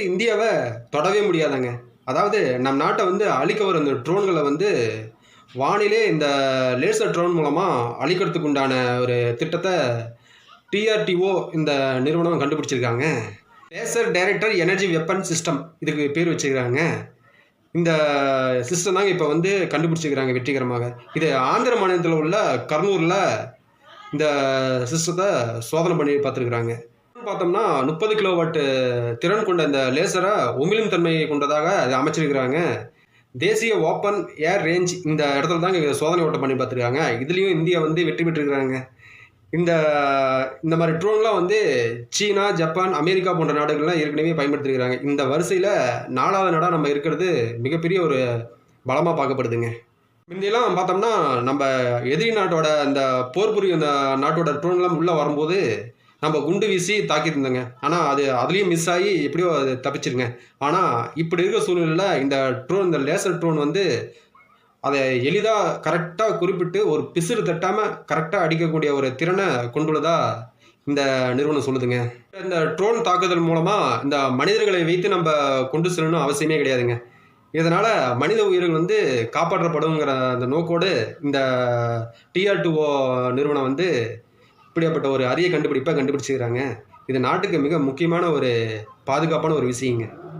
Rocket இந்தியாவை தொடவே முடியாதாங்க. அதாவது நம் நாட்டை வந்து அழிக்க வர இந்த ட்ரோன்களை வந்து வானிலே இந்த லேசர் ட்ரோன் மூலமாக அழிக்கிறதுக்கு உண்டான ஒரு திட்டத்தை டிஆர்டிஓ இந்த நிறுவனம் கண்டுபிடிச்சிருக்காங்க. Laser director energy weapon system இதுக்கு பேர் வச்சுருக்காங்க. இந்த சிஸ்டம் தாங்க இப்போ வந்து கண்டுபிடிச்சிருக்கிறாங்க வெற்றிகரமாக. இது ஆந்திர மாநிலத்தில் உள்ள கர்னூரில் இந்த சிஸ்டத்தை சோதனை பண்ணி பார்த்துருக்குறாங்க. பார்த்தோம்னா முப்பது கிலோவாட்டு திறன் கொண்ட இந்த லேசரை உமிழும் தன்மை கொண்டதாக அது அமைச்சிருக்கிறாங்க. தேசிய ஓப்பன் ஏர் ரேஞ்ச் இந்த இடத்துல தாங்க சோதனை ஓட்டம் பண்ணி பார்த்துருக்காங்க. இதுலேயும் இந்தியா வந்து வெற்றி பெற்றிருக்கிறாங்க. இந்த இந்த மாதிரி ட்ரோன்லாம் வந்து சீனா ஜப்பான் அமெரிக்கா போன்ற நாடுகள்லாம் ஏற்கனவே பயன்படுத்திருக்கிறாங்க. இந்த வரிசையில் நாலாவது நாடாக நம்ம இருக்கிறது மிகப்பெரிய ஒரு பலமாக பார்க்கப்படுதுங்க. முந்தையெல்லாம் பார்த்தோம்னா நம்ம எதிரி நாட்டோட அந்த போர் புரியும் அந்த நாட்டோட ட்ரோன்லாம் உள்ளே வரும்போது நம்ம குண்டு வீசி தாக்கியிருந்தோங்க ஆனால் அது அதுலேயும் மிஸ் ஆகி எப்படியோ அது தப்பிச்சிருங்க. ஆனால் இப்படி இருக்கிற சூழ்நிலையில் இந்த ட்ரோன் இந்த லேசர் ட்ரோன் வந்து அதை எளிதாக கரெக்டாக குறிப்பிட்டு ஒரு பிசிறு தட்டாமல் கரெக்டாக அடிக்கக்கூடிய ஒரு திறனை கொண்டுள்ளதா இந்த நிறுவனம் சொல்லுதுங்க. இந்த ட்ரோன் தாக்குதல் மூலமாக இந்த மனிதர்களை வைத்து நம்ம கொண்டு செல்லணும் அவசியமே கிடையாதுங்க. இதனால் மனித உயிர்கள் வந்து காப்பாற்றப்படுங்கிற அந்த நோக்கோடு இந்த டிஆர் டூஓ நிறுவனம் வந்து இப்படியாப்பட்ட ஒரு அரிய கண்டுபிடிப்பை கண்டுபிடிச்சிக்கிறாங்க. இது நாட்டுக்கு மிக முக்கியமான ஒரு பாதுகாப்பான ஒரு விஷயங்க.